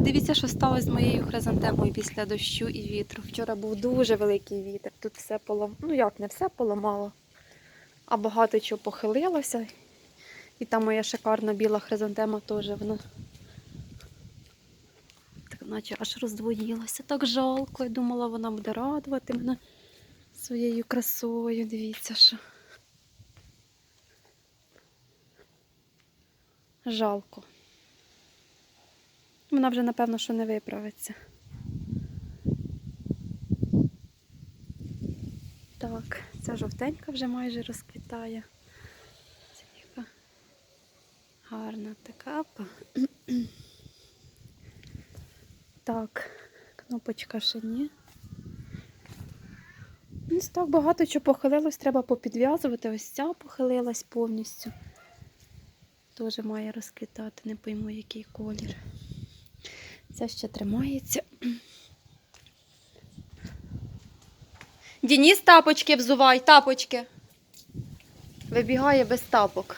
подивіться, що сталося з моєю хризантемою після дощу і вітру. Вчора був дуже великий вітер. Тут все полом... ну як не все поламало, а багато чого похилилося. І та моя шикарна біла хризантема теж вона так наче аж роздвоїлася. Так жалко. Я думала, вона буде радувати мене своєю красою. Дивіться, що. Жалко. Вона вже, напевно, що не виправиться. Так, ця жовтенька вже майже розквітає. Це яка гарна така. Так, кнопочка ще ні. Ось так багато чого похилилось, треба попідв'язувати. Ось ця похилилась повністю. Теж має розквітати, не пойму, який колір. Це ще тримається. Дініс, тапочки взувай, тапочки. Вибігає без тапок.